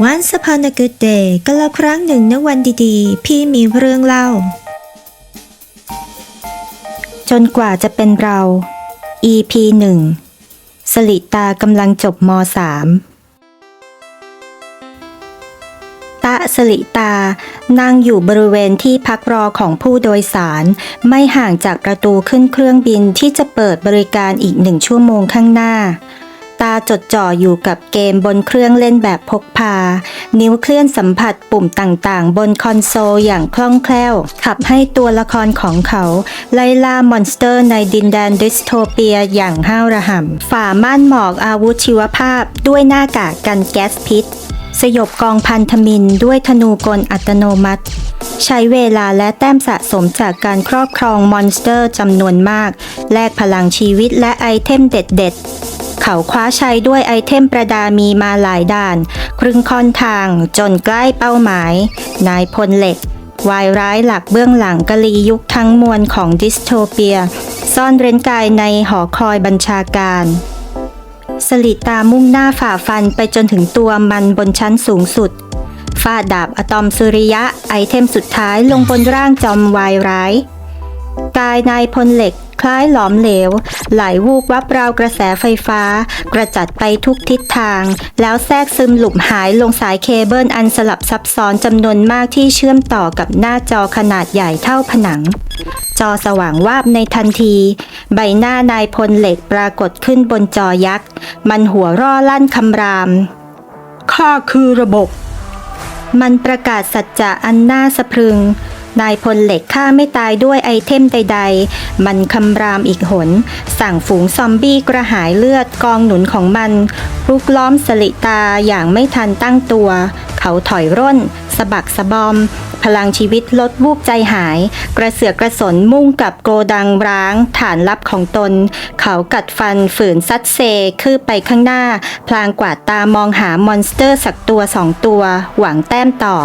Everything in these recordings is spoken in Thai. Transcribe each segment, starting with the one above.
Once upon a good day ก็แล้วครั้งหนึ่งณวันดีๆ พี่มีเรื่องเล่า จนกว่าจะเป็นเรา EP 1สลิตากำลังจบม .3 ตะสลิตานั่งอยู่บริเวณที่พักรอของผู้โดยสาร ไม่ห่างจากประตูขึ้นเครื่องบินที่จะเปิดบริการอีกหนึ่งชั่วโมงข้างหน้า ตาจดจ่ออยู่กับเกมบนเครื่องเล่นแบบพกพา นิ้วเคลื่อนสัมผัสปุ่มต่างๆ บนคอนโซลอย่างคล่องแคล่ว ขับให้ตัวละครของเขา ไล่ล่ามอนสเตอร์ในดินแดนดิสโทเปียอย่างห้าวระห่ำฝ่าม่านหมอกอาวุธชีวภาพด้วยหน้ากากกันแก๊สพิษ สยบกองพันธมินด้วยธนูกลอัตโนมัติ ใช้เวลาและแต้มสะสมจากการครอบครองมอนสเตอร์จำนวนมาก แลกพลังชีวิตและไอเทมเด็ด ๆ เขาคว้าชัยด้วยไอเทมประดามีมาหลายด่าน ครึ่งค่อนทางจนใกล้เป้าหมาย นายพลเหล็กวายร้ายหลักเบื้องหลังกะลียุคทั้งมวลของดิสโทเปีย ซ่อนเร้นกายในหอคอยบัญชาการ สลิดตามุ่งหน้าฝ่าฟันไปจนถึงตัวมันบนชั้นสูงสุดฟาดดาบอะตอมสุริยะไอเทมสุดท้ายลงบนร่างจอมวายร้าย กายนายพลเหล็ก คล้ายหลอมเหลว ไหลวูบวับราวกระแสไฟฟ้า กระจัดไปทุกทิศทาง แล้วแทรกซึมหลุมหายลงสายเคเบิลอันสลับซับซ้อนจำนวนมากที่เชื่อมต่อกับหน้าจอขนาดใหญ่เท่าผนัง จอสว่างวาบในทันที ใบหน้านายพลเหล็กปรากฏขึ้นบนจอยักษ์ มันหัวร่อลั่นคำราม ข้าคือระบบ มันประกาศสัจจะอันน่าสะพรึง นายพลเหล็กฆ่าไม่ตายด้วยไอเทมใด ๆ มันคำรามอีกหน สั่งฝูงซอมบี้กระหายเลือดกองหนุนของมันรุกล้อมสลิตาอย่างไม่ทันตั้งตัว เขาถอยร่นสะบักสะบอม พลังชีวิตลดวูบใจหาย กระเสือกกระสนมุ่งกับโกดังร้าง ฐานลับของตน เขากัดฟันฝืนซัดเซคืบไปข้างหน้า พลางกวาดตามองหามอนสเตอร์สักตัวสองตัว หวังแต้มต่อ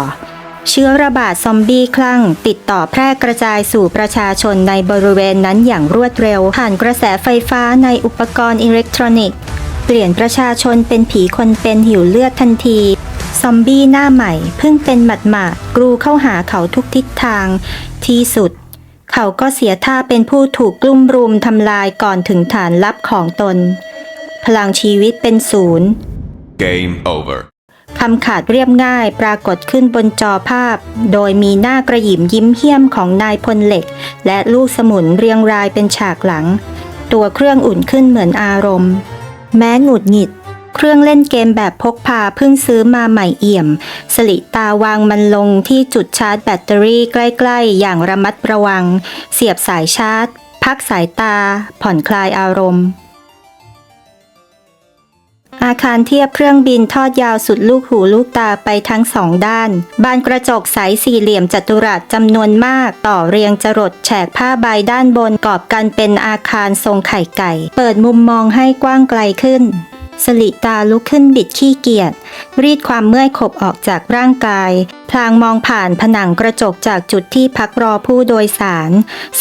เชื้อระบาดซอมบี้คลั่ง ติดต่อแพร่กระจายสู่ประชาชนในบริเวณนั้นอย่างรวดเร็ว ผ่านกระแสไฟฟ้าในอุปกรณ์อิเล็กทรอนิกส์ เปลี่ยนประชาชนเป็นผีคนเป็นหิวเลือดทันที ซอมบี้หน้าใหม่เพิ่งเป็นหมัดหมาดกรูเข้าหาเขาทุกทิศทาง ที่สุด เขาก็เสียท่าเป็นผู้ถูกกลุ่มรุมทำลายก่อนถึงฐานลับของตน พลังชีวิตเป็นศูนย์ Game over. คำขาดเรียบง่ายปรากฏขึ้นบนจอภาพ โดยมีหน้ากระหยิมยิ้มเหี้ยมของนายพลเหล็ก และลูกสมุนเรียงรายเป็นฉากหลัง ตัวเครื่องอุ่นขึ้นเหมือนอารมณ์ แม้หงุดหงิด เครื่องเล่นเกมแบบพกพาเพิ่งซื้อมาใหม่เอี่ยม สลิตาวางมันลงที่จุดชาร์จแบตเตอรี่ใกล้ๆ อย่างระมัดระวัง เสียบสายชาร์จ พักสายตา ผ่อนคลายอารมณ์ อาคารเทียบเครื่องบินทอดยาวสุดลูกหูลูกตาไปทั้งสองด้าน บานกระจกใสสี่เหลี่ยมจัตุรัสจำนวนมาก ต่อเรียงจรดแฉกผ้าใบด้านบนกอบกันเป็นอาคารทรงไข่ไก่ เปิดมุมมองให้กว้างไกลขึ้น สลิตาลุกขึ้นบิดขี้เกียจ รีดความเมื่อยขบออกจากร่างกาย พลางมองผ่านผนังกระจกจากจุดที่พักรอผู้โดยสาร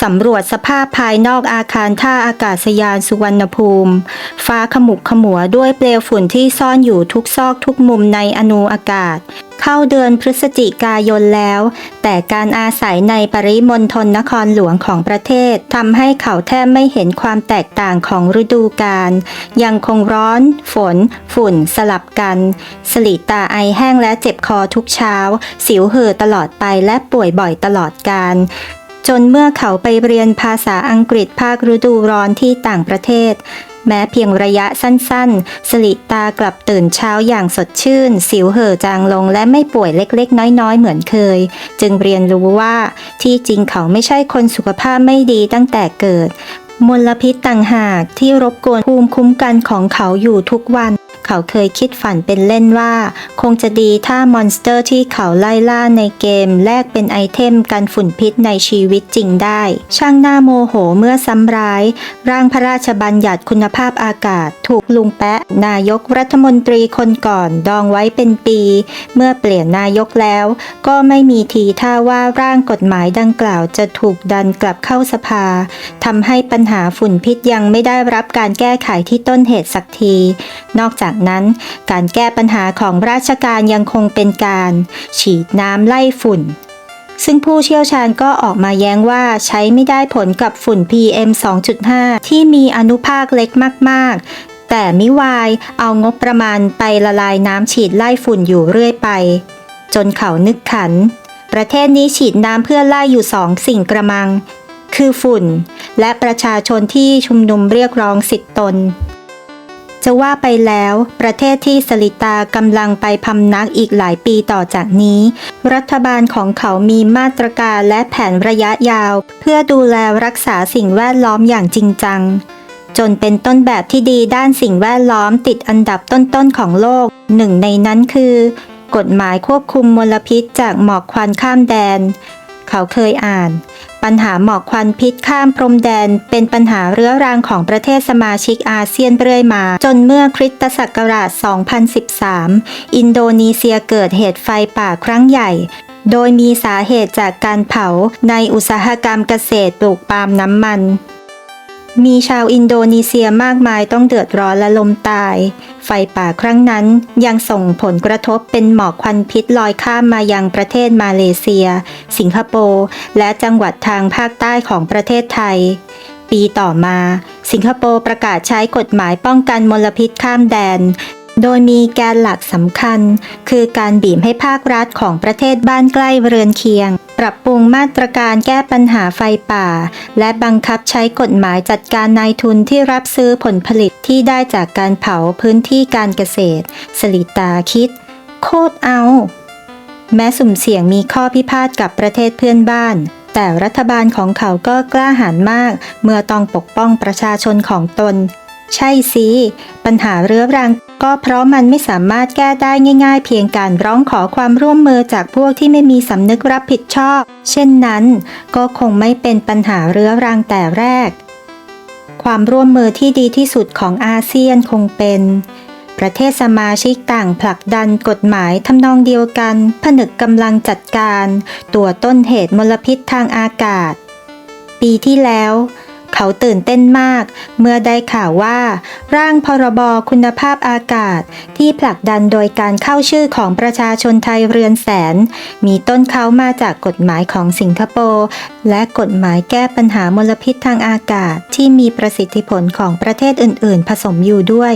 สำรวจสภาพภายนอกอาคารท่าอากาศยานสุวรรณภูมิ ฟ้าขมุกขมัวด้วยเปลวฝุ่นที่ซ่อนอยู่ทุกซอกทุกมุมในอนูอากาศ เข้าเดือนพฤศจิกายนแล้ว แต่การอาศัยในปริมณฑลนครหลวงของประเทศทำให้เขาแทบไม่เห็นความแตกต่างของฤดูกาลยังคงร้อน ฝน ฝุ่นสลับกันสลิตาไอแห้งและเจ็บคอทุกเช้า สิวเห่อตลอดไปและป่วยบ่อยตลอดกาลจนเมื่อเขาไปเรียนภาษาอังกฤษภาคฤดูร้อนที่ต่างประเทศ แม้เพียงระยะสั้นๆ สลิตากลับตื่นเช้าอย่างสดชื่น สิวเห่อจางลงและไม่ป่วยเล็กๆ น้อยๆ เหมือนเคย จึงเรียนรู้ว่าที่จริงเขาไม่ใช่คนสุขภาพไม่ดีตั้งแต่เกิด มลพิษต่างหากที่รบกวนภูมิคุ้มกันของเขาอยู่ทุกวัน เขาเคยคิดฝันเป็นเล่นว่า คงจะดีถ้ามอนสเตอร์ที่เขาไล่ล่าในเกม แลกเป็นไอเทมกันฝุ่นพิษในชีวิตจริงได้ ช่างหน้าโมโหเมื่อซ้ำร้าย ร่างพระราชบัญญัติคุณภาพอากาศ ถูกลุงแปะ นายกรัฐมนตรีคนก่อนดองไว้เป็นปี เมื่อเปลี่ยนนายกแล้ว ก็ไม่มีทีท่าว่าร่างกฎหมายดังกล่าวจะถูกดันกลับเข้าสภาทำให้ปัญหาฝุ่นพิษยังไม่ได้รับการแก้ไขที่ต้นเหตุสักที นอกจากากนั้น การแก้ปัญหาของราชการยังคงเป็นการ ฉีดน้ำไล่ฝุ่น ซึ่งผู้เชี่ยวชาญก็ออกมาแย้งว่าใช้ไม่ได้ผลกับฝุ่น PM 2.5 ที่มีอนุภาคเล็กมากๆ แต่มิวายเอางบประมาณไปละลายน้ำฉีดไล่ฝุ่นอยู่เรื่อยไป จนเขานึกขัน ประเทศนี้ฉีดน้ำเพื่อไล่อยู่สองสิ่งกระมัง คือฝุ่น และประชาชนที่ชุมนุมเรียกร้องสิทธิตน จะว่าไปแล้ว ประเทศที่สลิตากำลังไปพำนักอีกหลายปีต่อจากนี้ รัฐบาลของเขามีมาตรการและแผนระยะยาว เพื่อดูแลรักษาสิ่งแวดล้อมอย่างจริงจัง จนเป็นต้นแบบที่ดีด้านสิ่งแวดล้อมติดอันดับต้นๆของโลก หนึ่งในนั้นคือ กฎหมายควบคุมมลพิษจากหมอกควันข้ามแดน เขาเคยอ่าน ปัญหาหมอกควันพิษข้ามพรมแดน เป็นปัญหาเรื้อรังของประเทศสมาชิกอาเซียนเรื่อยมา จนเมื่อคริสตศักราช 2013 อินโดนีเซียเกิดเหตุไฟป่าครั้งใหญ่โดยมีสาเหตุจากการเผาในอุตสาหกรรมเกษตรปลูกปาล์มน้ำมัน มีชาวอินโดนีเซียมากมายต้องเดือดร้อนและลมตาย ไฟป่าครั้งนั้นยังส่งผลกระทบเป็นหมอกควันพิษลอยข้ามมายังประเทศมาเลเซีย สิงคโปร์ และจังหวัดทางภาคใต้ของประเทศไทย ปีต่อมา สิงคโปร์ประกาศใช้กฎหมายป้องกันมลพิษข้ามแดน โดยมีแกนหลักสำคัญ คือการบีบให้ภาครัฐของประเทศบ้านใกล้เรือนเคียง ปรับปรุงมาตรการแก้ปัญหาไฟป่า และบังคับใช้กฎหมายจัดการนายทุนที่รับซื้อผลผลิตที่ได้จากการเผาพื้นที่การเกษตร สลิตาคิด โคตรเอา แม้สุ่มเสี่ยงมีข้อพิพาทกับประเทศเพื่อนบ้านแต่รัฐบาลของเขาก็กล้าหาญมาก เมื่อต้องปกป้องประชาชนของตน ใช่สิ ปัญหาเรื้อรังก็เพราะมันไม่สามารถแก้ได้ง่าย ๆ เพียงการร้องขอความร่วมมือจากพวกที่ไม่มีสำนึกรับผิดชอบ เช่นนั้น ก็คงไม่เป็นปัญหาเรื้อรังแต่แรก ความร่วมมือที่ดีที่สุดของอาเซียนคงเป็น ประเทศสมาชิกต่างผลักดันกฎหมายทำนองเดียวกัน ผนึกกำลังจัดการ ตัวต้นเหตุมลพิษทางอากาศ ปีที่แล้ว เขาตื่นเต้นมาก เมื่อได้ข่าวว่า ร่างพรบคุณภาพอากาศที่ผลักดันโดยการเข้าชื่อของประชาชนไทยเรือนแสน มีต้นเขามาจากกฎหมายของสิงคโปร์และกฎหมายแก้ปัญหามลพิษทางอากาศที่มีประสิทธิผลของประเทศอื่น ๆ ผสมอยู่ด้วย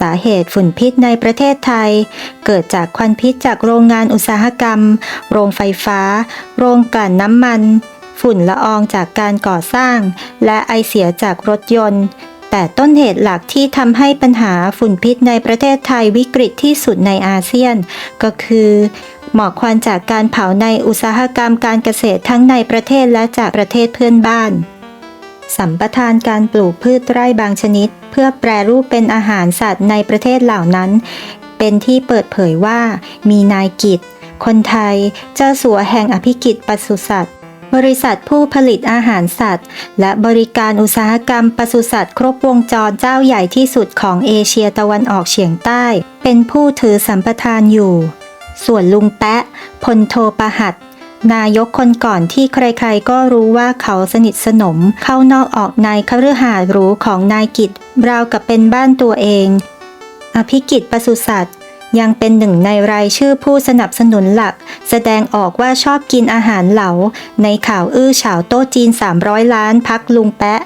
สาเหตุฝุ่นพิษในประเทศไทย เกิดจากควันพิษจากโรงงานอุตสาหกรรม โรงไฟฟ้า โรงกลั่นน้ำมัน ฝุ่นละอองจากการก่อสร้าง และไอเสียจากรถยนต์ แต่ต้นเหตุหลักที่ทำให้ปัญหาฝุ่นพิษในประเทศไทยวิกฤตที่สุดในอาเซียน ก็คือหมอกควันจากการเผาในอุตสาหกรรมการเกษตรทั้งในประเทศและจากประเทศเพื่อนบ้าน สัมปทานการปลูกพืชไร่บางชนิด เพื่อแปรรูปเป็นอาหารสัตว์ในประเทศเหล่านั้น เป็นที่เปิดเผยว่ามีนายกิจ คนไทย เจ้าสัวแห่งอภิกิจปศุสัตว์ บริษัทผู้ผลิตอาหารสัตว์ และบริการอุตสาหกรรมปศุสัตว์ครบวงจรเจ้าใหญ่ที่สุดของเอเชียตะวันออกเฉียงใต้ เป็นผู้ถือสัมปทานอยู่ ส่วนลุงแปะพลโทประหัดนายกคนก่อนที่ใครๆก็รู้ว่าเขาสนิทสนม เข้านอกออกในคฤหาสน์หรูของนายกิจราวกับเป็นบ้านตัวเอง อภิกิจปศุสัตว์ ยังเป็นหนึ่งในรายชื่อผู้สนับสนุนหลัก แสดงออกว่าชอบกินอาหารเหลา ในข่าวอื้อฉาวโต๊ะจีน 300 ล้านพักลุงแปะ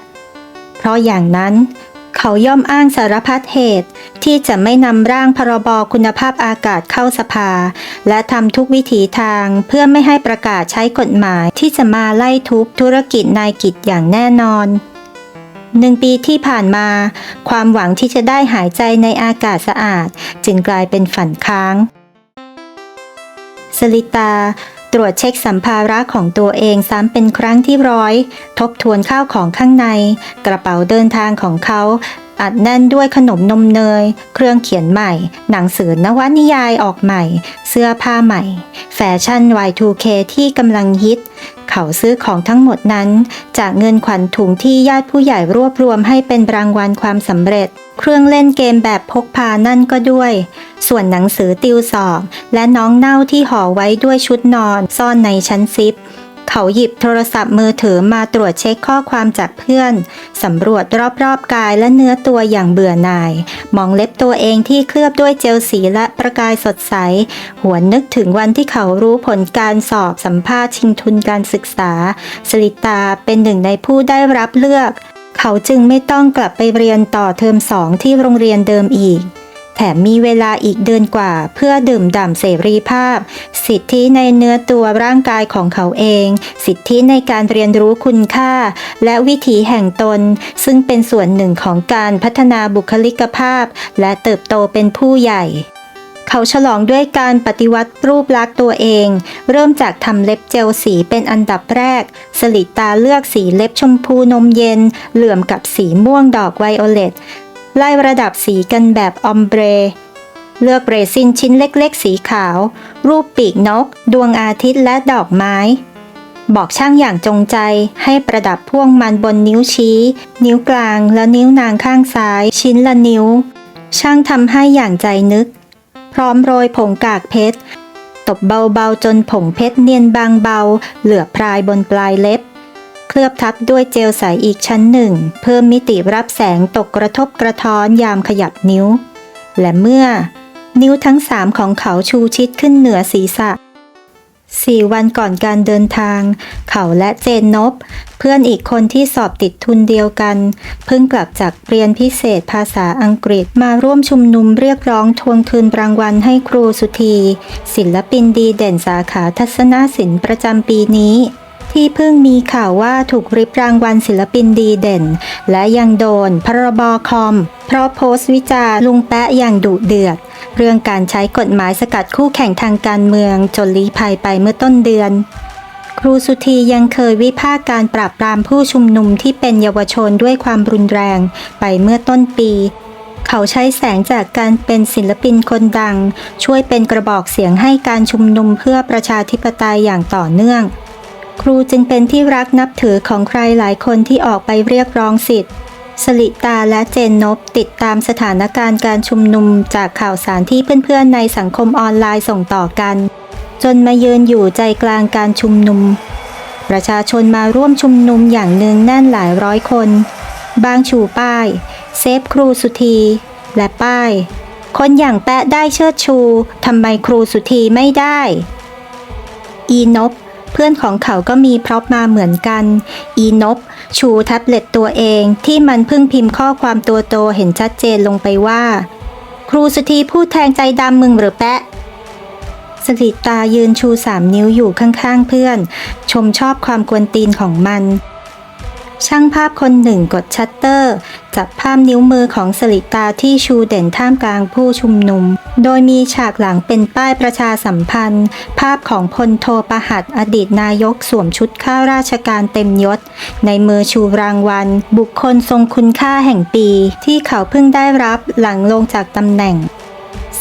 เพราะอย่างนั้น เขาย่อมอ้างสารพัดเหตุ ที่จะไม่นำร่างพรบคุณภาพอากาศเข้าสภา และทำทุกวิถีทางเพื่อไม่ให้ประกาศใช้กฎหมายที่จะมาไล่ทุบธุรกิจนายกิจอย่างแน่นอน หนึ่งปีที่ผ่านมา ความหวังที่จะได้หายใจในอากาศสะอาด จึงกลายเป็นฝันค้าง สลิตา ตรวจเช็คสัมภาระของตัวเองซ้ำเป็นครั้งที่ร้อย ทบทวนข้าวของข้างใน กระเป๋าเดินทางของเขา อัดแน่นด้วยขนมนมเนย เครื่องเขียนใหม่ หนังสือนวนิยายออกใหม่ เสื้อผ้าใหม่ แฟชั่น Y2K ที่กำลังฮิต เขาซื้อของทั้งหมดนั้น จากเงินขวัญถุงที่ญาติผู้ใหญ่รวบรวมให้เป็นรางวัลความสำเร็จ เครื่องเล่นเกมแบบพกพานั่นก็ด้วย ส่วนหนังสือติวสอบ และน้องเน่าที่ห่อไว้ด้วยชุดนอนซ่อนในชั้นซิป เขาหยิบโทรศัพท์มือถือมาตรวจเช็คข้อความจากเพื่อน สำรวจรอบๆกายและเนื้อตัวอย่างเบื่อหน่าย มองเล็บตัวเองที่เคลือบด้วยเจลสีและประกายสดใส หวนนึกถึงวันที่เขารู้ผลการสอบสัมภาษณ์ชิงทุนการศึกษา สลิตาเป็นหนึ่งในผู้ได้รับเลือก เขาจึงไม่ต้องกลับไปเรียนต่อเทอมสองที่โรงเรียนเดิมอีก แถมมีเวลาอีกเดือนกว่า เพื่อดื่มด่ำเสรีภาพ สิทธิในเนื้อตัวร่างกายของเขาเอง สิทธิในการเรียนรู้คุณค่า และวิถีแห่งตน ซึ่งเป็นส่วนหนึ่งของการพัฒนาบุคลิกภาพ และเติบโตเป็นผู้ใหญ่เขาฉลองด้วยการปฏิวัติรูปลักษณ์ตัวเอง เริ่มจากทำเล็บเจลสีเป็นอันดับแรก สลิดตาเลือกสีเล็บชมพูนมเย็น เหลื่อมกับสีม่วงดอกไวโอเลต ไล่ระดับสีกันแบบออมเบร เลือกเรซินชิ้นเล็กๆ สีขาว รูปปีกนก ดวงอาทิตย์และดอกไม้ บอกช่างอย่างจงใจให้ประดับพ่วงมันบนนิ้วชี้ นิ้วกลางและนิ้วนางข้างซ้าย ชิ้นละนิ้ว ช่างทำให้อย่างใจนึก พร้อมโรยผงกากเพชร ตบเบาๆจนผงเพชรเนียนบางเบา เหลือพรายบนปลายเล็บ เคลือบทับด้วยเจลใสอีกชั้นหนึ่ง เพิ่มมิติรับแสงตกกระทบกระท้อนยามขยับนิ้ว และเมื่อ นิ้วทั้งสามของเขาชูชิดขึ้นเหนือศีรษะสี่วันก่อนการเดินทาง เขาและเจนนบ เพื่อนอีกคนที่สอบติดทุนเดียวกัน เพิ่งกลับจากเรียนพิเศษภาษาอังกฤษมาร่วมชุมนุมเรียกร้องทวงคืนรางวัลให้ครูสุธีศิลปินดีเด่นสาขาทัศนศิลป์ประจำปีนี้ ที่เพิ่งมีข่าวว่าถูกริบรางวัลศิลปินดีเด่น และยังโดนพรบคอม เพราะโพสต์วิจารลุงแปะอย่างดุเดือด เรื่องการใช้กฎหมายสกัดคู่แข่งทางการเมืองจนลี้ภัยไปเมื่อต้นเดือน ครูสุธียังเคยวิพากษ์การปราบปรามผู้ชุมนุมที่เป็นเยาวชนด้วยความรุนแรงไปเมื่อต้นปีเขาใช้แสงจากการเป็นศิลปินคนดัง ช่วยเป็นกระบอกเสียงให้การชุมนุมเพื่อประชาธิปไตยอย่างต่อเนื่อง ครูจึงเป็นที่รักนับถือของใครหลายคนที่ออกไปเรียกร้องสิทธิ์ สลิตาและเจนนบติดตามสถานการณ์การชุมนุมจากข่าวสารที่เพื่อนๆในสังคมออนไลน์ส่งต่อกัน จนมาเยือนอยู่ใจกลางการชุมนุม ประชาชนมาร่วมชุมนุมอย่างเนืองแน่นหลายร้อยคน บางชูป้าย เซฟครูสุธีและป้าย คนอย่างแปะได้เชิดชูทำไมครูสุธีไม่ได้ อีนบ เพื่อนของเขาก็มีพร็อพมาเหมือนกัน อีนบ ชูแท็บเล็ตตัวเองที่มันเพิ่งพิมพ์ข้อความตัวโตเห็นชัดเจนลงไปว่า ครูสุธีพูดแทงใจดำมึงหรือแปะสลิตายืนชูสามนิ้วอยู่ข้างๆเพื่อน ชมชอบความกวนตีนของมัน ช่างภาพคนหนึ่งกดชัตเตอร์ จับภาพนิ้วมือของสลิตาที่ชูเด่นท่ามกลางผู้ชุมนุม โดยมีฉากหลังเป็นป้ายประชาสัมพันธ์ ภาพของพลโทประหัดอดีตนายกสวมชุดข้าราชการเต็มยศ ในมือชูรางวัล บุคคลทรงคุณค่าแห่งปี ที่เขาเพิ่งได้รับหลังลงจากตำแหน่ง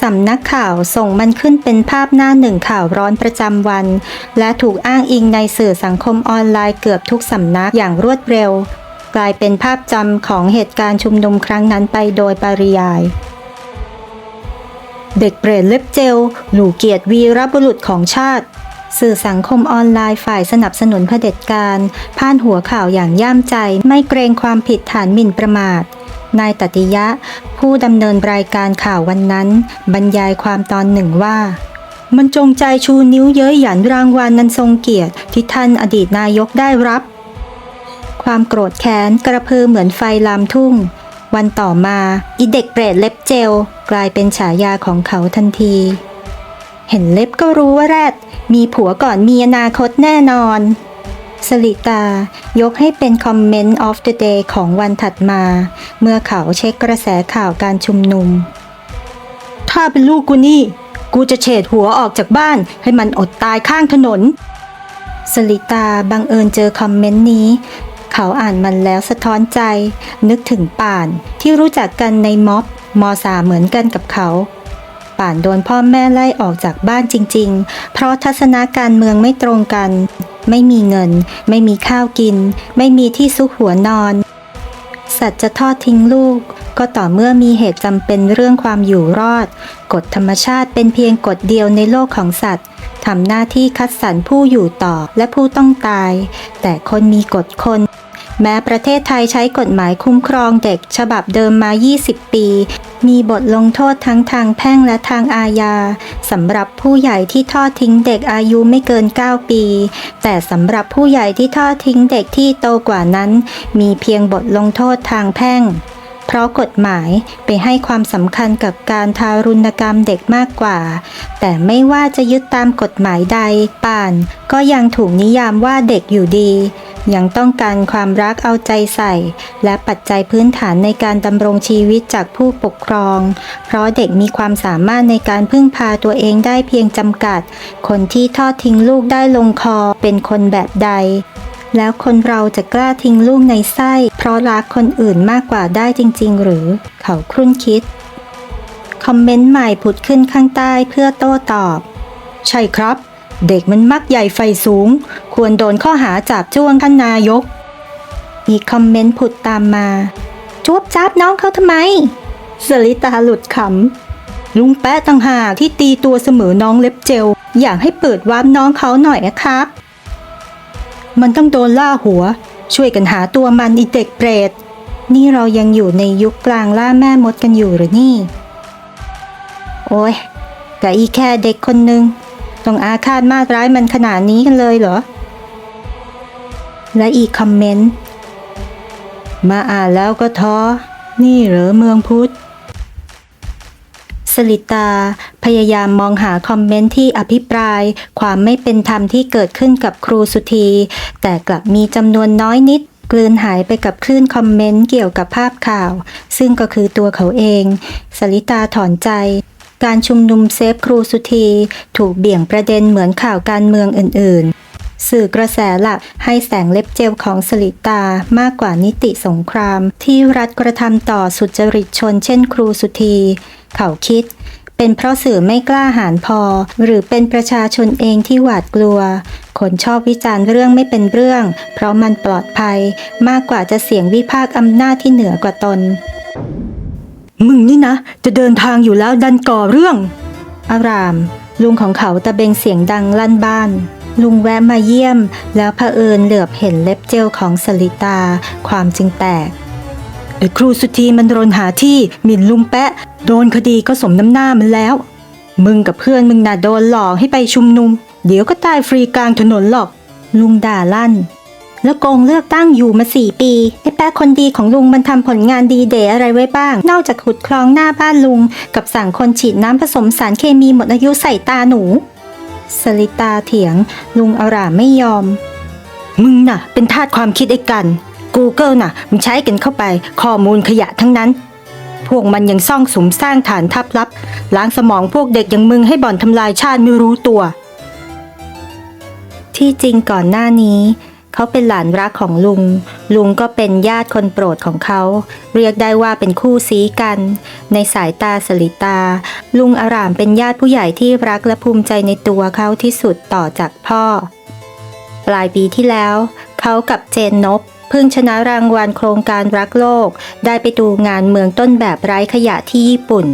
สำนักข่าวส่งมันขึ้นเป็นภาพหน้าหนึ่งข่าวร้อนประจำวัน และถูกอ้างอิงในสื่อสังคมออนไลน์เกือบทุกสำนักอย่างรวดเร็ว กลายเป็นภาพจำของเหตุการณ์ชุมนุมครั้งนั้นไปโดยปริยาย เด็กเปรตเล็บเจลหลู่เกียรติวีรบุรุษของชาติ สื่อสังคมออนไลน์ฝ่ายสนับสนุนเผด็จการพาดหัวข่าวอย่างย่ามใจไม่เกรงความผิดฐานหมิ่นประมาท นายตติยะ ผู้ดำเนินรายการข่าววันนั้น บรรยายความตอนหนึ่งว่า มันจงใจชูนิ้วเย้ยหยันรางวัลนันทรงเกียรติที่ท่านอดีตนายกได้รับ ความโกรธแค้นกระพือเหมือนไฟลามทุ่ง วันต่อมาอีเด็กเปรตเล็บเจล กลายเป็นฉายาของเขาทันที เห็นเล็บก็รู้ว่าแรด มีผัวก่อนมีอนาคตแน่นอน สลิตายกให้เป็นคอมเมนต์ of the day ของวันถัดมา เมื่อเขาเช็คกระแสข่าวการชุมนุม ถ้าเป็นลูกกูนี่ กูจะเฉดหัวออกจากบ้านให้มันอดตายข้างถนน สลิตาบังเอิญเจอคอมเมนต์นี้ เขาอ่านมันแล้วสะท้อนใจ นึกถึงป่านที่รู้จักกันในม็อบมอสาเหมือนกันกับเขาป่านโดนพ่อแม่ไล่ออกจากบ้านจริง ๆ เพราะทัศนาการเมืองไม่ตรงกัน ไม่มีเงิน ไม่มีข้าวกิน ไม่มีที่ซุกหัวนอน สัตว์จะทอดทิ้งลูก ก็ต่อเมื่อมีเหตุจำเป็นเรื่องความอยู่รอด กฎธรรมชาติเป็นเพียงกฎเดียวในโลกของสัตว์ทำหน้าที่คัดสรรผู้อยู่ต่อและผู้ต้องตาย แต่คนมีกฎคน แม้ประเทศไทยใช้กฎหมายคุ้มครองเด็กฉบับเดิมมา 20 ปี มีบทลงโทษทั้งทางแพ่งและทางอาญาสำหรับผู้ใหญ่ที่ทอดทิ้งเด็กอายุไม่เกิน 9 ปี แต่สำหรับผู้ใหญ่ที่ทอดทิ้งเด็กที่โตกว่านั้น มีเพียงบทลงโทษทางแพ่งเพราะกฎหมายไปให้ความสำคัญกับการทารุณกรรมเด็กมากกว่า แต่ไม่ว่าจะยึดตามกฎหมายใดป่าน ก็ยังถูกนิยามว่าเด็กอยู่ดี ยังต้องการความรักเอาใจใส่ และปัจจัยพื้นฐานในการดำรงชีวิตจากผู้ปกครอง เพราะเด็กมีความสามารถในการพึ่งพาตัวเองได้เพียงจำกัด คนที่ทอดทิ้งลูกได้ลงคอเป็นคนแบบใด แล้วคนเราจะกล้าทิ้งลูกในไส้ เพราะรักคนอื่นมากกว่าได้จริง ๆ หรือ เขาครุ่นคิด คอมเมนต์ใหม่ผุดขึ้นข้างใต้เพื่อโต้ตอบ ใช่ครับ เด็กมันมักใหญ่ไฟสูง ควรโดนข้อหาจับจ้วงท่านนายกอีคอมเมนต์ผุดตามมาจวบจับน้องเขาทำไม สลิตาหลุดขำ ลุงแป๊ะต่างหากที่ตีตัวเสมอน้องเล็บเจล อยากให้เปิดวาร์ปน้องเขาหน่อยนะครับ มันต้องโดนล่าหัว ช่วยกันหาตัวมันอีเด็กเปรต นี่เรายังอยู่ในยุคกลางล่าแม่มดกันอยู่หรือนี่ โอ้ยกะอีแค่เด็กคนหนึ่ง ต้องอาฆาตมาตร้ายมันขนาดนี้กันเลยเหรอ และอีกคอมเมนต์ มาอ่านแล้วก็ท้อ นี่เหรอเมืองพุทธ สลิตา พยายามมองหาคอมเมนต์ที่อภิปราย ความไม่เป็นธรรมที่เกิดขึ้นกับครูสุธี แต่กลับมีจำนวนน้อยนิดกลืนหายไปกับคลื่นคอมเมนต์เกี่ยวกับภาพข่าว ซึ่งก็คือตัวเขาเอง สลิตาถอนใจ การชุมนุมเซฟครูสุธีถูกเบี่ยงประเด็นเหมือนข่าวการเมืองอื่น ๆ สื่อกระแสหลักให้แสงเล็บเจลของสลิตามากกว่านิติสงคราม ที่รัฐกระทำต่อสุจริตชนเช่นครูสุธี เขาคิด เป็นเพราะสื่อไม่กล้าหาญพอ หรือเป็นประชาชนเองที่หวาดกลัว คนชอบวิจารณ์เรื่องไม่เป็นเรื่อง เพราะมันปลอดภัย มากกว่าจะเสียงวิพากษ์อำนาจที่เหนือกว่าตน มึงนี่นะ จะเดินทางอยู่แล้วดันก่อเรื่อง อาราม ลุงของเขาตะเบงเสียงดังลั่นบ้าน ลุงแวะมาเยี่ยม แล้วเผอิญเหลือบเห็นเล็บเจลของสลิตา ความจึงแตกไอ้ครูสุธีมันรนหาที่หมิ่นลุงแปะ โดนคดีก็สมน้ำหน้ามันแล้ว มึงกับเพื่อนมึงน่ะโดนหลอกให้ไปชุมนุม เดี๋ยวก็ตายฟรีกลางถนนหรอก ลุงด่าลั่น แล้วโกงเลือกตั้งอยู่มาสี่ปีไอ้แป๊ะคนดีของลุงมันทำผลงานดีเดย์อะไรไว้บ้าง นอกจากขุดคลองหน้าบ้านลุง กับสั่งคนฉีดน้ำผสมสารเคมีหมดอายุใส่ตาหนู สลิตาเถียง ลุงอารามไม่ยอม มึงน่ะ เป็นทาสความคิดไอ้กัน Google น่ะ มึงใช้กันเข้าไป ข้อมูลขยะทั้งนั้น พวกมันยังซ่องสมสร้างฐานทัพลับ ล้างสมองพวกเด็กอย่างมึงให้บ่อนทำลายชาติไม่รู้ตัว ที่จริงก่อนหน้านี้ เขาเป็นหลานรักของลุง ลุงก็เป็นญาติคนโปรดของเขา เรียกได้ว่าเป็นคู่ซีกัน ในสายตาสลิตา ลุงอารามเป็นญาติผู้ใหญ่ที่รักและภูมิใจในตัวเขาที่สุดต่อจากพ่อ ปลายปีที่แล้ว เขากับเจนนบเพิ่งชนะรางวัลโครงการรักโลก ได้ไปดูงานเมืองต้นแบบไร้ขยะที่ญี่ปุ่น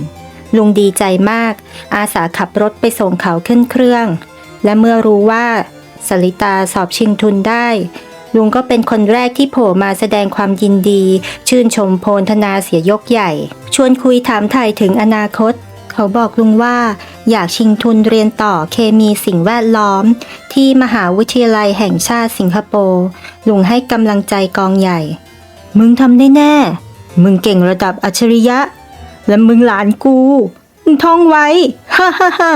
ลุงดีใจมาก อาสาขับรถไปส่งเขาขึ้นเครื่อง และเมื่อรู้ว่า สลิตาสอบชิงทุนได้ ลุงก็เป็นคนแรกที่โผล่มาแสดงความยินดี ชื่นชมโพลธนาเสียยกใหญ่ ชวนคุยถามไทยถึงอนาคต เขาบอกลุงว่าอยากชิงทุนเรียนต่อเคมีสิ่งแวดล้อม ที่มหาวิทยาลัยแห่งชาติสิงคโปร์ลุงให้กำลังใจกองใหญ่ มึงทำได้แน่ มึงเก่งระดับอัจฉริยะ และมึงหลานกู มึงท่องไว้ ฮ่าฮ่าฮ่า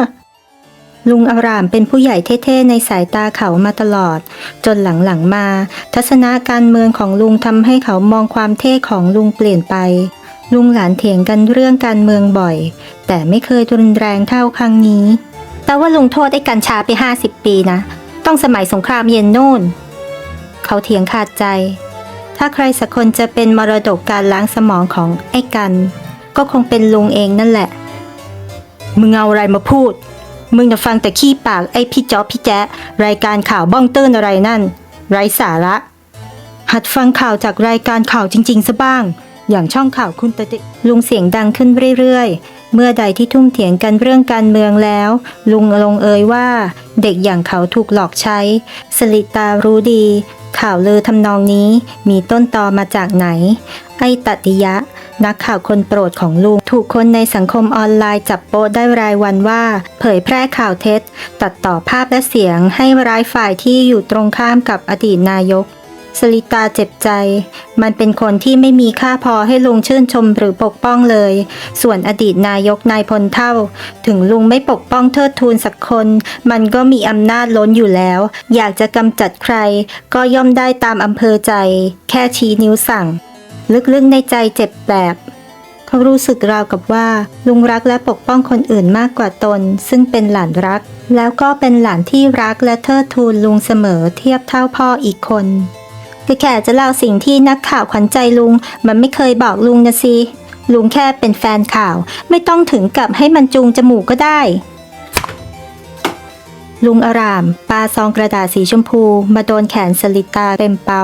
ลุงอารามเป็นผู้ใหญ่เท่ๆในสายตาเขามาตลอด จนหลังๆมา ทัศนะการเมืองของลุงทำให้เขามองความเท่ของลุงเปลี่ยนไป ลุงหลานเถียงกันเรื่องการเมืองบ่อย แต่ไม่เคยรุนแรงเท่าครั้งนี้ แต่ว่าลุงโทษไอ้กัญชาไป 50 ปีนะ ต้องสมัยสงครามเย็นโน่น เขาเถียงขาดใจ ถ้าใครสักคนจะเป็นมรดกการล้างสมองของไอ้กัน ก็คงเป็นลุงเองนั่นแหละ มึงเอาอะไรมาพูด มึงจะฟังแต่ขี้ปากไอ้พี่จ๊อบพี่แจ๊ะรายการข่าวบ้องเติ้นอะไรนั่น ไร้สาระ หัดฟังข่าวจากรายการข่าวจริงๆซะบ้าง อย่างช่องข่าวคุณตะเดลุงเสียงดังขึ้นเรื่อยๆ เมื่อใดที่ทุ่มเถียงกันเรื่องการเมืองแล้ว ลุงลงเอยว่า เด็กอย่างเขาถูกหลอกใช้ สลิตารู้ดี ข่าวลือทำนองนี้มีต้นตอมาจากไหน ไอ้ตัติยะ นักข่าวคนโปรดของลุง ถูกคนในสังคมออนไลน์จับโป๊ะได้รายวันว่า เผยแพร่ข่าวเท็จ ตัดต่อภาพและเสียงให้ร้ายฝ่ายที่อยู่ตรงข้ามกับอดีตนายกสลิตาเจ็บใจ มันเป็นคนที่ไม่มีค่าพอให้ลุงชื่นชมหรือปกป้องเลย ส่วนอดีตนายกนายพลเท่า ถึงลุงไม่ปกป้องเทิดทูนสักคน มันก็มีอำนาจล้นอยู่แล้ว อยากจะกำจัดใคร ก็ย่อมได้ตามอำเภอใจ แค่ชี้นิ้วสั่ง ลึกๆในใจเจ็บแบบเขารู้สึกราวกับว่า ลุงรักและปกป้องคนอื่นมากกว่าตน ซึ่งเป็นหลานรัก แล้วก็เป็นหลานที่รักและเทิดทูนลุงเสมอเทียบเท่าพ่ออีกคนก็แค่จะเล่าสิ่งที่นักข่าวขวัญใจลุง มันไม่เคยบอกลุงนะสิลุงแค่เป็นแฟนข่าว ไม่ต้องถึงกับให้มันจูงจมูกก็ได้ ลุงอารามปาซองกระดาษสีชมพู มาโดนแขนสลิตาเต็มเปา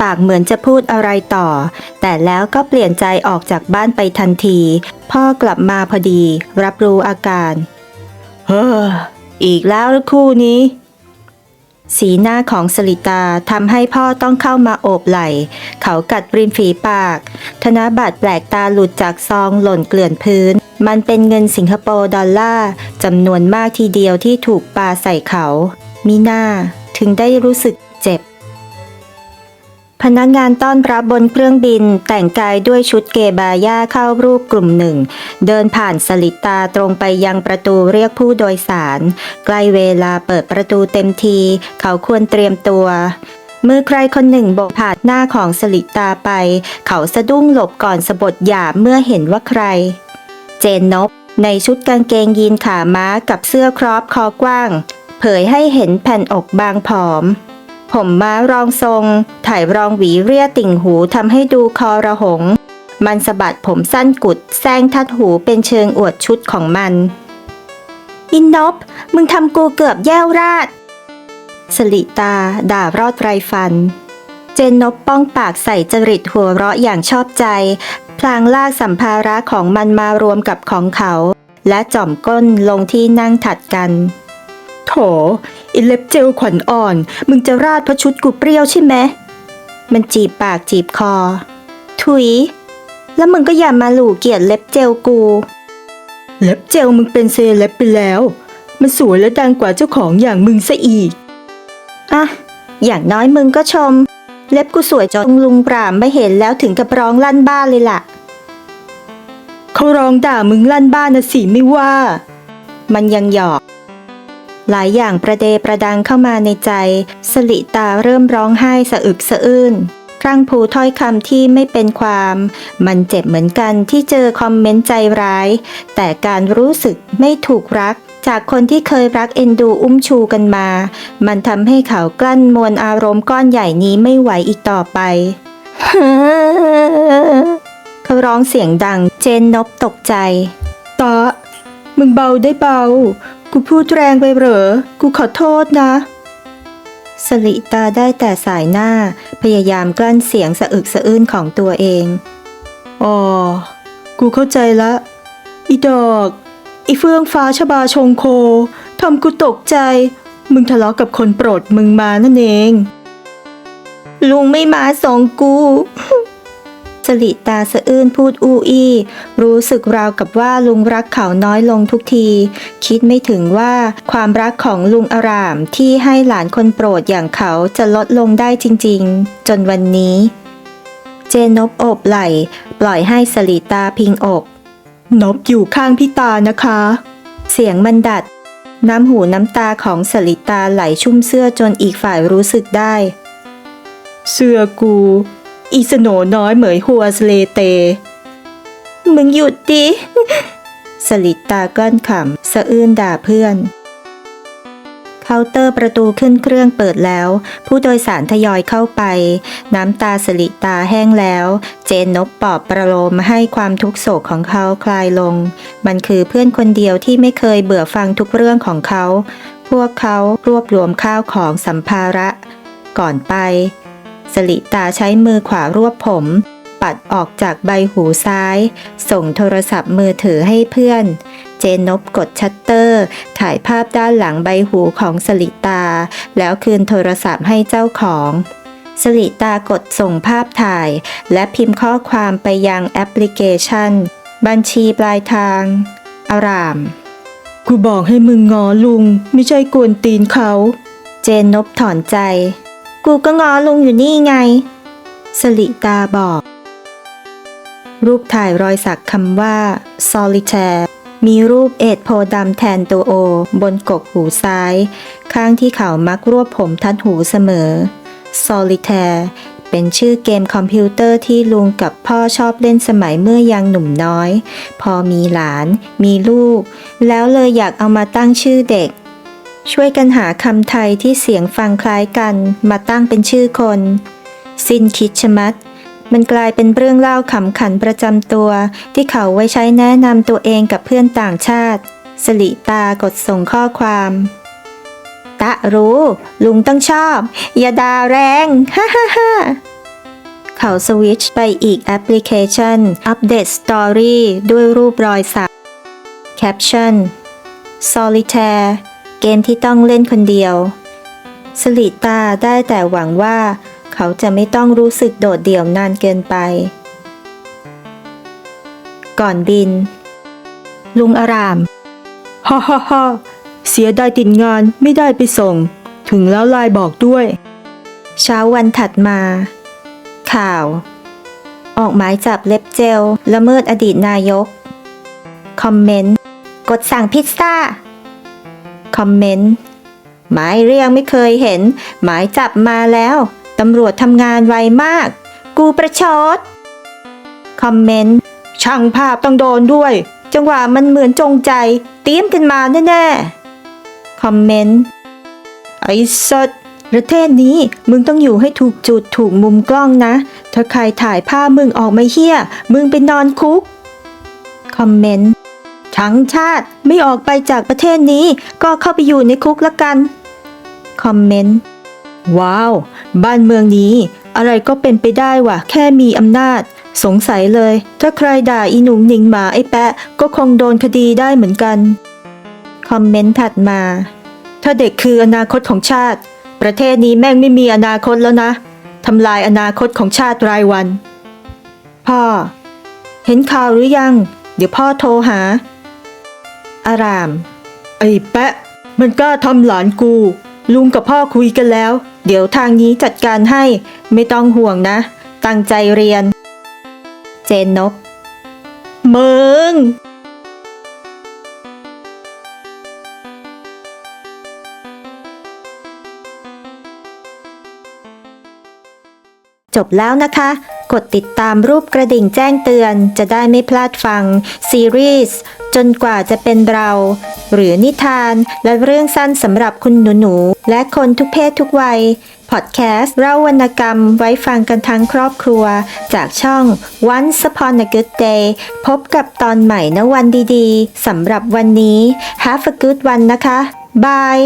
ปากเหมือนจะพูดอะไรต่อ แต่แล้วก็เปลี่ยนใจออกจากบ้านไปทันที พ่อกลับมาพอดี รับรู้อาการ เฮ้อ อีกแล้วคู่นี้ สีหน้าของสลิตาทำให้พ่อต้องเข้ามาโอบไหล่ เขากัดริมฝีปาก ธนบัตรแปลกตาหลุดจากซองหล่นเกลื่อนพื้น มันเป็นเงินสิงคโปร์ดอลลาร์จำนวนมากทีเดียวที่ถูกปาใส่เขา มีหน้าถึงได้รู้สึกเจ็บ พนักงานต้อนรับบนเครื่องบินแต่งกายด้วยชุดเกบาย่าเข้ารูปกลุ่มหนึ่ง เดินผ่านสลิตาตรงไปยังประตูเรียกผู้โดยสาร ใกล้เวลาเปิดประตูเต็มที เขาควรเตรียมตัวมือใครคนหนึ่งโบกผ่านหน้าของสลิตาไป เขาสะดุ้งหลบก่อนสะบดหยาบเมื่อเห็นว่าใคร เจนนบ ในชุดกางเกงยีนขาม้ากับเสื้อครอปคอกว้าง เผยให้เห็นแผ่นอกบางผอม ผมม้ารองทรง ถ่ายรองหวีเรียติ่งหูทำให้ดูคอระหง มันสะบัดผมสั้นกุดแซงทัดหูเป็นเชิงอวดชุดของมัน อินนบมึงทำกูเกือบแย่วราด สลิตา ด่ารอดไรฟัน เจนนบป้องปากใส่จริตหัวเราะอย่างชอบใจ พลางลากสัมภาระของมันมารวมกับของเขา และจ่อมก้นลงที่นั่งถัดกัน โถอิเล็บเจลขวัญอ่อน มึงจะราดพระชุดกูเปรี้ยวใช่ไหมมันจีบปากจีบคอ ถุย แล้วมึงก็อย่ามาหลู่เกียดเล็บเจลกู เล็บเจลมึงเป็นเซเล็บไปแล้ว มันสวยและดังกว่าเจ้าของอย่างมึงซะอีก อะ อย่างน้อยมึงก็ชม เล็บกูสวยจนลุงปรามไม่เห็นแล้วถึงกับร้องลั่นบ้านเลยล่ะเขาร้องด่ามึงลั่นบ้านนะสิไม่ว่า มันยังหยอก หลายอย่างประเดประดังเข้ามาในใจ สลิตาเริ่มร้องไห้สะอึกสะอื้นพรั่งพูถ้อยคำที่ไม่เป็นความ มันเจ็บเหมือนกันที่เจอคอมเมนต์ใจร้าย แต่การรู้สึกไม่ถูกรัก จากคนที่เคยรักเอ็นดูอุ้มชูกันมา มันทำให้เขากลั้นมวลอารมณ์ก้อนใหญ่นี้ไม่ไหวอีกต่อไปเขาร้องเสียงดัง เจนนบตกใจตามึงเบาได้เบา กูพูดแรงไปเหรอ กูขอโทษนะ สลิตาได้แต่สายหน้า พยายามกลั้นเสียงสะอึกสะอื้นของตัวเอง อ๋อ กูเข้าใจละ อีดอก อีเฟื่องฟ้าชบาชงโค ทำกูตกใจ มึงทะเลาะกับคนโปรดมึงมานั่นเอง ลุงไม่มาส่งกู สลิตาสะอื้นพูดอู้อี้ รู้สึกราวกับว่าลุงรักเขาน้อยลงทุกที คิดไม่ถึงว่าความรักของลุงอารามที่ให้หลานคนโปรดอย่างเขาจะลดลงได้จริงๆ จนวันนี้ เจนบอบไหลปล่อยให้สลิตาพิงอก นบอยู่ข้างพี่ตานะคะ เสียงมันดัด น้ำหูน้ำตาของสลิตาไหลชุ่มเสื้อจนอีกฝ่ายรู้สึกได้ เสื้อกู อีสโนน้อยเหมยหัวสเลเต มึงหยุดดิ สลิดตากลั้นขำสะอื้นด่าเพื่อน เคาน์เตอร์ประตูขึ้นเครื่องเปิดแล้ว ผู้โดยสารทยอยเข้าไป น้ำตาสลิตาแห้งแล้ว เจนนบปอบประโลมให้ความทุกโศกของเขาคลายลง มันคือเพื่อนคนเดียวที่ไม่เคยเบื่อฟังทุกเรื่องของเขา พวกเขารวบรวมข้าวของสัมภาระ ก่อนไป สลิตาใช้มือขวารวบผม ปัดออกจากใบหูซ้าย ส่งโทรศัพท์มือถือให้เพื่อน เจนบกดชัตเตอร์ ถ่ายภาพด้านหลังใบหูของสลิตา แล้วคืนโทรศัพท์ให้เจ้าของสลิตากดส่งภาพถ่าย และพิมพ์ข้อความไปยังแอปพลิเคชัน บัญชีปลายทาง อาราม กูบอกให้มึงงอลุง ไม่ใช่กวนตีนเขา เจนนบถอนใจ กูก็งอลุงอยู่นี่ไง สลิตาบอก รูปถ่ายรอยสักคำว่า solitaire มีรูปเอ็ดโพดำแทนตัวโอ บนกกหูซ้าย ข้างที่เขามักรวบผมทัดหูเสมอ solitaire เป็นชื่อเกมคอมพิวเตอร์ที่ลุงกับพ่อชอบเล่นสมัยเมื่อยังหนุ่มน้อย พอมีหลาน มีลูก แล้วเลยอยากเอามาตั้งชื่อเด็ก ช่วยกันหาคำไทยที่เสียงฟังคล้ายกันมาตั้งเป็นชื่อคน สิ้นคิดชะมัด มันกลายเป็นเรื่องเล่าขำขันประจำตัว ที่เขาไว้ใช้แนะนำตัวเองกับเพื่อนต่างชาติ สลิตากดส่งข้อความ ตะรู้ ลุงต้องชอบอย่าด่าแรง ฮ่าฮ่าฮ่าเขาสวิตช์ไปอีกแอปพลิเคชัน อัปเดตสตอรี่ด้วยรูปรอยสักแคปชั่น Solitaire เกมที่ต้องเล่นคนเดียว สลิตาได้แต่หวังว่า เขาจะไม่ต้องรู้สึกโดดเดี่ยวนานเกินไป ก่อนบิน ลุงอารามฮ่าฮ่าฮ่าเสียดายติดงานไม่ได้ไปส่ง ถึงแล้วไลน์บอกด้วย เช้าวันถัดมา ข่าว ออกหมายจับเล็บเจลละเมิดอดีตนายก คอมเมนต์ กดสั่งพิซซ่า คอมเมนต์ หมายเรียงไม่เคยเห็น หมายจับมาแล้ว ตำรวจทำงานไวมาก กูประชด คอมเมนต์ ช่างภาพต้องโดนด้วย จังหวะมันเหมือนจงใจ เตรียมกันมาแน่ๆ คอมเมนต์ ไอ้สัตว์ประเทศนี้มึงต้องอยู่ให้ถูกจุดถูกมุมกล้องนะ ถ้าใครถ่ายภาพมึงออกมาเฮี้ย มึงไปนอนคุก คอมเมนต์ ทั้งชาติไม่ออกไปจากประเทศนี้ก็เข้าไปอยู่ในคุกละกัน คอมเมนต์ ว้าว บ้านเมืองนี้ อะไรก็เป็นไปได้ว่ะ แค่มีอำนาจ สงสัยเลย ถ้าใครด่าอีหนุ่งหนิงหมาไอ้แปะ ก็คงโดนคดีได้เหมือนกัน คอมเมนต์ถัดมา ถ้าเด็กคืออนาคตของชาติ ประเทศนี้แม่งไม่มีอนาคตแล้วนะทำลายอนาคตของชาติรายวัน พ่อ เห็นข่าวหรือยัง เดี๋ยวพ่อโทรหา อาราม ไอ้แปะ มันกล้าทำหลานกู ลุงกับพ่อคุยกันแล้ว เดี๋ยวทางนี้จัดการให้ ไม่ต้องห่วงนะ ตั้งใจเรียน เจนนบมึงจบแล้วนะคะ กดติดตามรูปกระดิ่งแจ้งเตือนจะได้ไม่พลาดฟัง ซีรีส์จนกว่าจะเป็นเรา หรือนิทานและเรื่องสั้นสำหรับคุณหนูๆ และคนทุกเพศทุกวัย พอดแคสต์เล่าวรรณกรรมไว้ฟังกันทั้งครอบครัว จากช่อง Once Upon a Good Day พบกับตอนใหม่ในวันดีๆสำหรับวันนี้ Have a good one นะคะ บาย